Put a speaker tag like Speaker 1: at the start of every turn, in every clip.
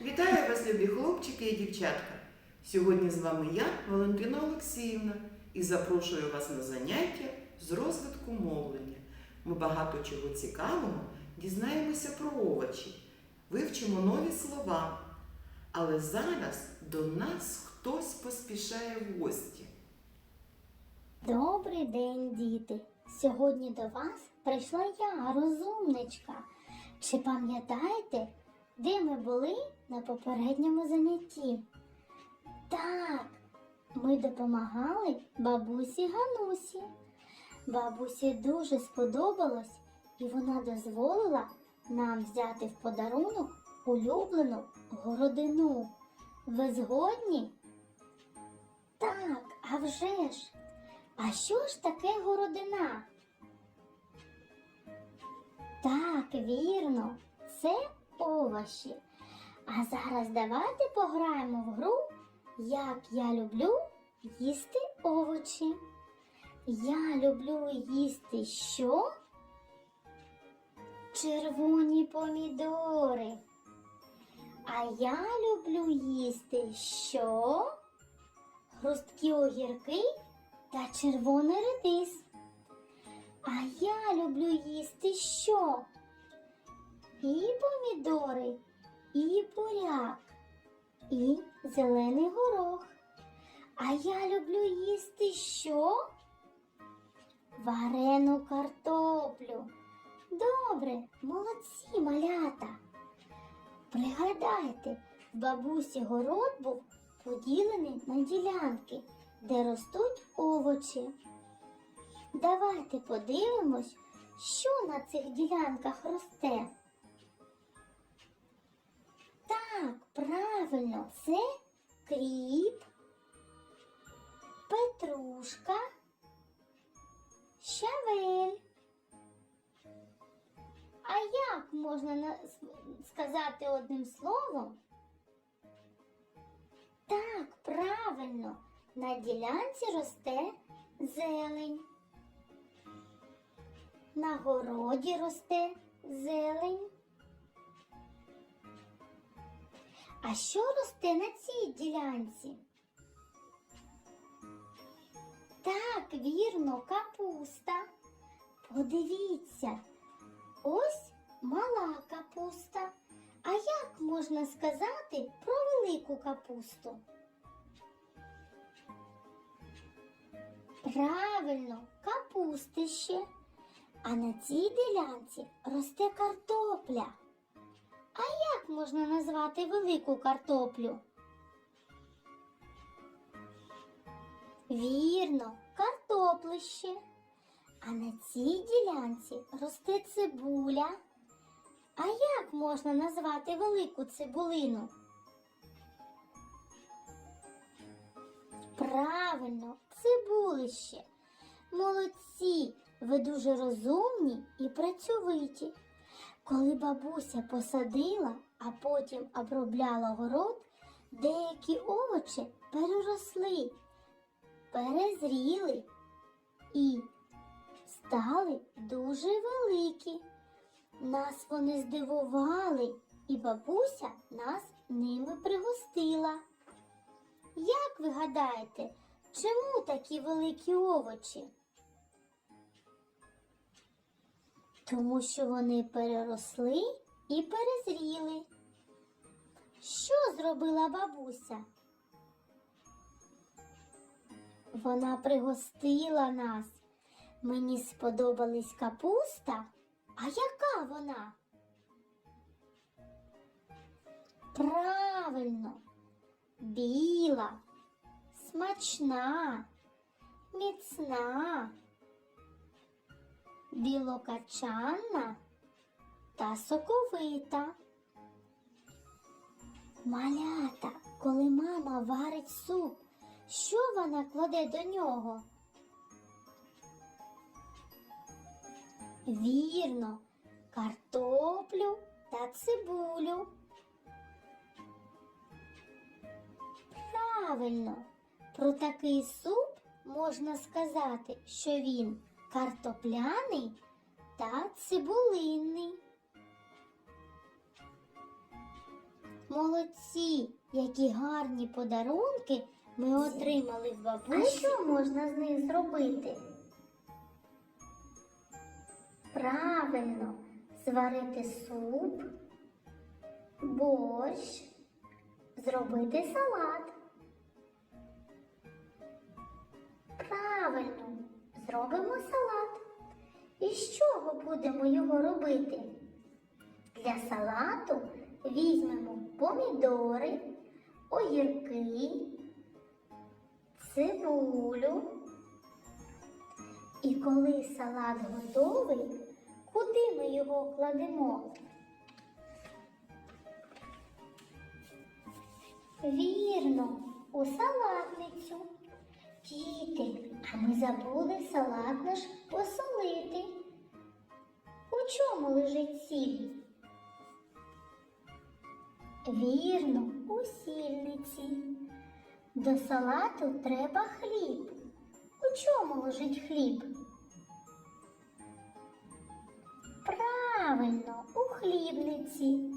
Speaker 1: Вітаю вас, любі хлопчики і дівчатка. Сьогодні з вами я, Валентина Олексіївна, і запрошую вас на заняття з розвитку мовлення. Ми багато чого цікавого дізнаємося про овочі, вивчимо нові слова. Але зараз до нас хтось поспішає в гості.
Speaker 2: Добрий день, діти! Сьогодні до вас прийшла я, розумничка. Чи пам'ятаєте, де ми були на попередньому занятті? Так, ми допомагали бабусі Ганусі. Бабусі дуже сподобалось, і вона дозволила нам взяти в подарунок улюблену городину. Ви згодні? Так, а вже ж. А що ж таке городина? Так, вірно, це овочі. А зараз давайте пограємо в гру, як я люблю їсти овочі. Я люблю їсти що? Червоні помідори. А я люблю їсти що? Хрусткі огірки та червоний редис. А я люблю їсти що? І помідори, і буряк, і зелений горох. А я люблю їсти що? Варену картоплю. Добре, молодці, малята. Пригадайте, в бабусі город був поділений на ділянки, де ростуть овочі. Давайте подивимось, що на цих ділянках росте. Так, правильно, це кріп, петрушка, щавель. А як можна сказати одним словом? Так, правильно, на ділянці росте зелень. На городі росте зелень. А що росте на цій ділянці? Так, вірно, капуста. Подивіться, ось мала капуста. А як можна сказати про велику капусту? Правильно, капустище. А на цій ділянці росте картопля. А як можна назвати велику картоплю? Вірно, картоплище. А на цій ділянці росте цибуля. А як можна назвати велику цибулину? Правильно, цибулище. Молодці, ви дуже розумні і працьовиті. Коли бабуся посадила, а потім обробляла город, деякі овочі переросли, перезріли і стали дуже великі. Нас вони здивували, і бабуся нас ними пригостила. Як ви гадаєте, чому такі великі овочі? Тому що вони переросли і перезріли. Що зробила бабуся? Вона пригостила нас. Мені сподобались капуста. А яка вона? Правильно, біла, смачна, міцна, білокачанна та соковита. Малята, коли мама варить суп, що вона кладе до нього? Вірно, картоплю та цибулю. Правильно, про такий суп можна сказати, що він картопляний та цибулинний. Молодці, які гарні подарунки ми отримали в бабусі. А що можна з них зробити? Правильно, зварити суп, борщ, зробити салат. Правильно, зробимо салат. І з чого будемо його робити? Для салату візьмемо помідори, огірки, цибулю. І коли салат готовий, куди ми його кладемо? Вірно, у салатницю. Діти, а ми забули салат наш посолити. У чому лежить сіль? Вірно, у сільниці. До салату треба хліб. У чому лежить хліб? Правильно, у хлібниці.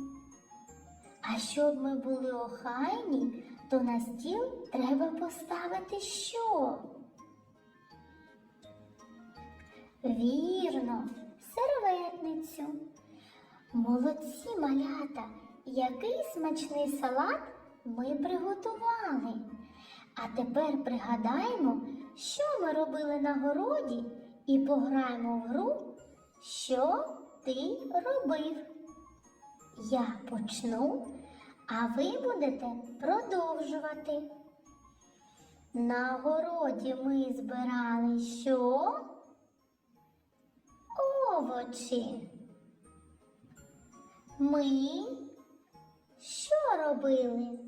Speaker 2: А щоб ми були охайні, то на стіл треба поставити що? Вірно, серветницю. Молодці малята, який смачний салат ми приготували. А тепер пригадаємо, що ми робили на городі, і пограємо в гру, що ти робив. Я почну, а ви будете продовжувати. На городі ми збирали що? Овочі. Ми що робили?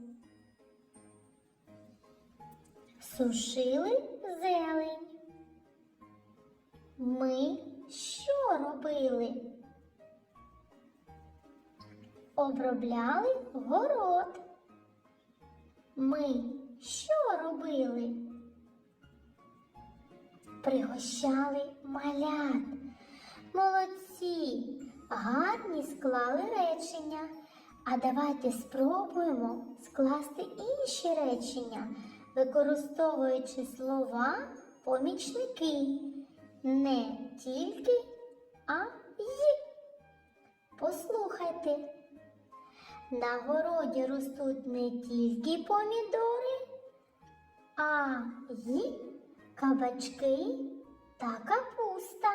Speaker 2: Сушили зелень. Ми що робили? Обробляли город. Ми що робили? Пригощали малят. Молодці, гарні склали речення. А давайте спробуємо скласти інші речення, використовуючи слова помічники. Не тільки, а й. Послухайте. На городі ростуть не тільки помідори, а й кабачки та капуста.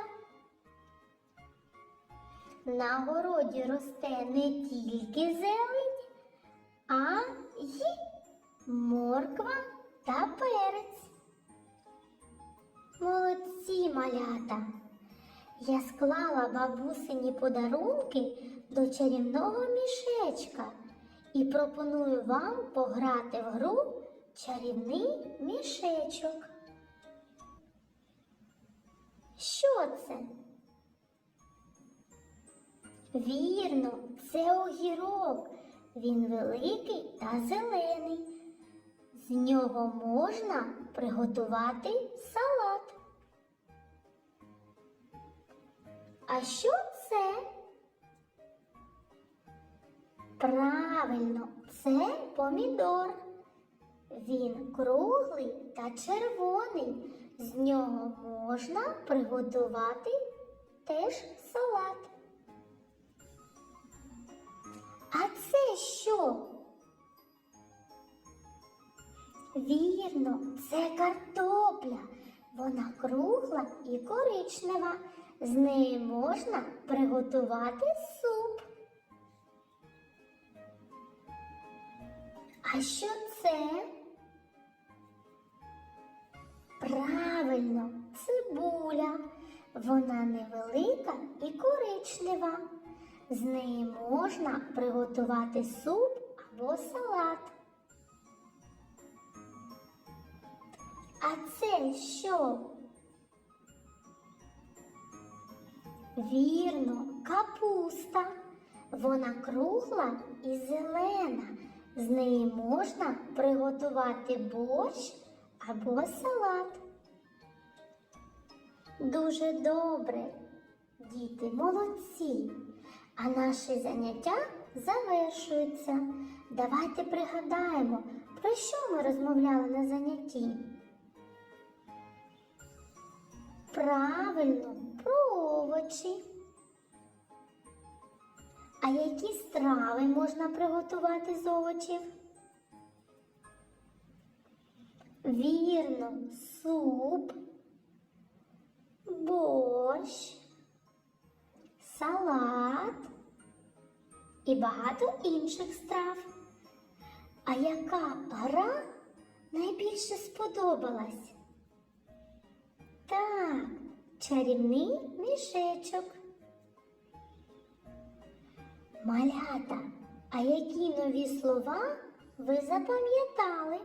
Speaker 2: На городі росте не тільки зелень, а й морква та перець. Молодці малята! Я склала бабусині подарунки до чарівного мішечка і пропоную вам пограти в гру чарівний мішечок. Що це? Вірно, це огірок. Він великий та зелений. З нього можна приготувати салат. А що це? Правильно, це помідор. Він круглий та червоний. З нього можна приготувати теж салат. А це що? Вірно, це картопля. Вона кругла і коричнева. З неї можна приготувати суп. А що це? Правильно, цибуля. Вона невелика і коричнева. З неї можна приготувати суп або салат. А це що? Вірно, капуста. Вона кругла і зелена. З неї можна приготувати борщ або салат. Дуже добре, діти молодці. А наші заняття завершуються. Давайте пригадаємо, про що ми розмовляли на занятті. Правильно, про овочі. А які страви можна приготувати з овочів? Вірно, суп, борщ, салат і багато інших страв. А яка гра найбільше сподобалась? Так, чарівний мішечок. Малята, а які нові слова ви запам'ятали?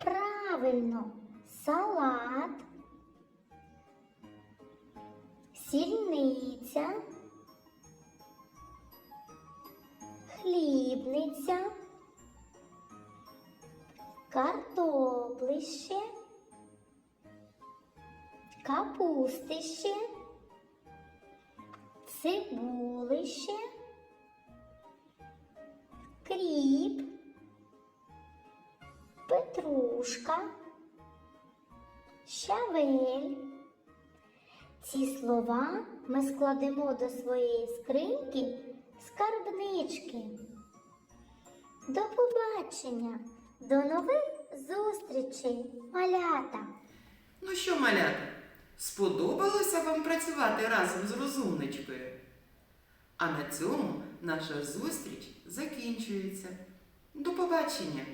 Speaker 2: Правильно, салат, сільниця, хлібниця, картоплище, капустище, цибулище, кріп, петрушка, щавель. Ці слова ми складемо до своєї скриньки скарбнички. До побачення, до нових зустрічей, малята!
Speaker 1: Ну що, малята, сподобалося вам працювати разом з розумничкою? А на цьому наша зустріч закінчується. До побачення!